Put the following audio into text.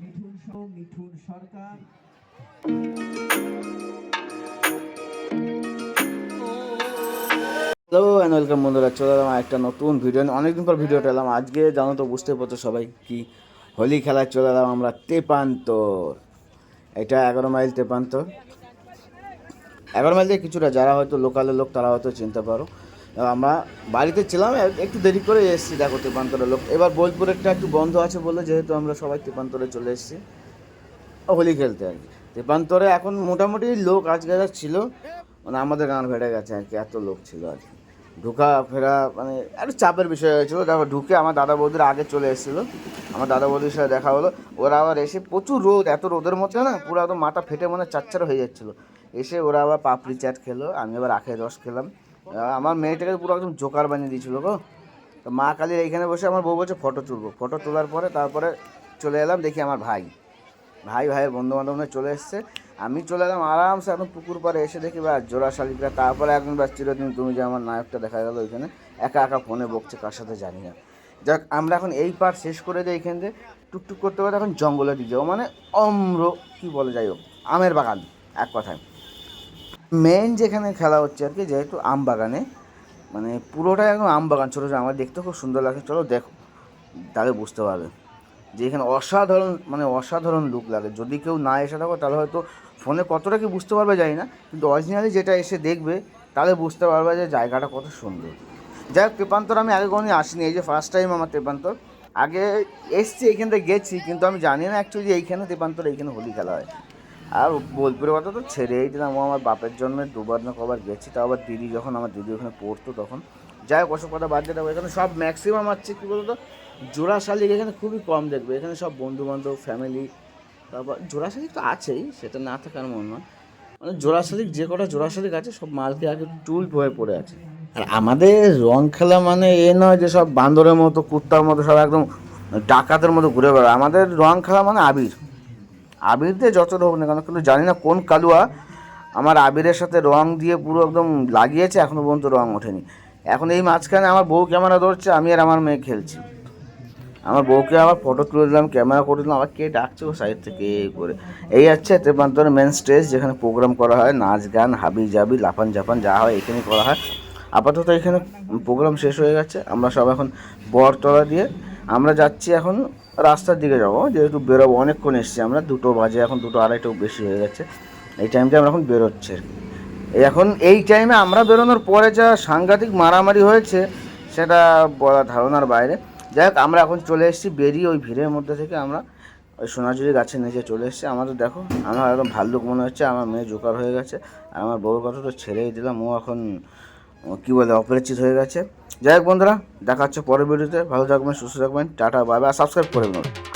Mithun Mithun Sarkar. Hello and welcome বন্ধুরা, চলে এলাম একটা নতুন ভিডিও। অনেকদিন পর ভিডিওটা এলাম। আজকে জানো তো বুঝতে পারছ সবাই কি হোলি খেলায় চলে এলাম আমরা তেপান্তর। এটা এগারো মাইল তেপান্তর। এগারো মাইল থেকে কিছুটা, যারা হয়তো লোকালের লোক, তারা হয়তো চিনতে পারো। আমরা বাড়িতে ছিলাম একটু দেরি করে এসেছি, দেখো তেপান্তরের লোক। এবার বোলপুরেরটা একটু বন্ধ আছে বলে যেহেতু আমরা সবাই তেপান্তরে চলে এসেছি, হোলি খেলতে আর কি। তেপান্তরে এখন মোটামুটি লোক আজকে যা ছিল মানে আমাদের গান ভেড়ে গেছে আর কি, এত লোক ছিল আর কি। ঢুকা ফেরা মানে একটু চাপের বিষয় হয়েছিল। দেখো, ঢুকে আমার দাদা বৌদির আগে চলে এসেছিল। আমার দাদা বৌদির সাথে দেখা হলো। ওরা আবার এসে প্রচুর রোদ, এত রোদের মধ্যে না পুরো একদম মাথা ফেটে মানে চাচ্চার হয়ে যাচ্ছিল। এসে ওরা আবার পাপড়ি চাট খেলো, আমি আবার আখের রস খেলাম। আমার মেয়েটাকে পুরো একদম জোকার বানিয়ে দিয়েছিল গো। তো মা কালীর এইখানে বসে আমার বউ বলছে ফটো তুলবো। ফটো তোলার পরে তারপরে চলে এলাম, দেখি আমার ভাই। ভাই, ভাইয়ের বন্ধু বান্ধব নিয়ে চলে এসছে। আমি চলে এলাম আরামসে এখন পুকুর পাড়ে এসে দেখি বা জোড়া শালিকরা। তারপরে একজন ব্যাস চিরদিন তুমি যে আমার নায়কটা দেখা গেল ওইখানে, একা একা ফোনে বকছে কার সাথে জানি না। যাক, আমরা এখন এই পার শেষ করে যাই এখান থেকে টুকটুক করতে করতে এখন জঙ্গলে দিয়ে যাব মানে অম্র, কি বলে যাই হোক, আমের বাগান, এক কথায়। মেন যেখানে খেলা হচ্ছে আর কি, যেহেতু আম বাগানে মানে পুরোটাই একদম আম বাগান, ছোটো ছোটো আমার দেখতে খুব সুন্দর লাগে। চলো দেখো, তাহলে বুঝতে পারবে যে এখানে অসাধারণ মানে অসাধারণ লুক লাগে। যদি কেউ না এসে থাকো, তাহলে হয়তো ফোনে কতটা কি বুঝতে পারবে জানি না, কিন্তু অরিজিনালি যেটা এসে দেখবে, তাহলে বুঝতে পারবে যে জায়গাটা কত সুন্দর। যাই হোক, তেপান্তর আমি আগে কোনোদিন আসিনি, এই যে ফার্স্ট টাইম আমার তেপান্তর। আগে এসছি থেকে গেছি, কিন্তু আমি জানি না অ্যাকচুয়ালি এইখানে তেপান্তর, এইখানে হোলি খেলা হয়। আর বোলপুরের কথা তো ছেড়েই দিলাম, ও আমার বাপের জন্মে দুবার না কবার গেছি, তাও আবার দিদি যখন আমার দিদি ওখানে পড়তো তখন। যাই হোক, ওসব কথা বাদ দিয়ে দেবো এখানে সব ম্যাক্সিমাম আছে, কী বলতো? জোড়া শালিক এখানে খুবই কম দেখবে, এখানে সব বন্ধু বান্ধব ফ্যামিলি তারপর জোড়া শালিক তো আছেই, সেটা না থাকার মন নয়। মানে জোড়া শালিক যে কটা জোড়া শালিক আছে, সব মালকে আগে টুল হয়ে পড়ে আছে। আর আমাদের রং খেলা মানে এ নয় যে সব বান্দরের মতো, কুত্তার মতো, সব একদম ডাকাতের মতো ঘুরে বেড়ায়। আমাদের রং খেলা মানে আবির। আবির দিয়ে যত হোক না কেন, কিন্তু জানি না কোন কালুয়া আমার আবিরের সাথে রং দিয়ে পুরো একদম লাগিয়েছে এখনও পর্যন্ত রং ওঠেনি। এখন এই মাঝখানে আমার বউ ক্যামেরা ধরছে, আমি আর আমার মেয়ে খেলছি। আমার বউকে আবার ফটো তুলে দিলাম, ক্যামেরা করে দিলাম, আবার কে ডাকছে ও সাইড থেকে এই করে। এই হচ্ছে তেপান্তরের মেন স্টেজ যেখানে প্রোগ্রাম করা হয়, নাচ গান, হাবি জাবি, লাফান জাপান যা হয় এখানে করা হয়। আপাতত এখানে প্রোগ্রাম শেষ হয়ে গেছে, আমরা সব এখন বরতলা দিয়ে, আমরা যাচ্ছি এখন রাস্তার দিকে যাব, যেহেতু বেরোবো, অনেকক্ষণ এসছি আমরা, দুটো বাজে, এখন দুটো আড়াইটাও বেশি হয়ে গেছে। এই টাইমটা আমরা এখন বেরোচ্ছি এখন এই টাইমে আমরা বেরোনোর পরে যা সাংঘাতিক মারামারি হয়েছে, সেটা বলা ধারণার বাইরে। যাই হোক, আমরা এখন চলে এসেছি বেরিয়ে, ওই ভিড়ের মধ্যে থেকে আমরা ওই সোনাঝুরি গাছের নিচে চলে এসেছি। আমাদের দেখো, আমার একদম ভাল্লুক মনে হচ্ছে, আমার মেয়ে জোকার হয়ে গেছে, আর আমার বউর কথা তো ছেড়েই দিলাম, ও এখন কী বলে, অপরিচিত হয়ে গেছে। যাই হোক বন্ধুরা, দেখা হচ্ছে পরের ভিডিওতে। ভালো থাকবেন, সুস্থ থাকবেন। টাটা বাবা সাবস্ক্রাইব করে নেবেন।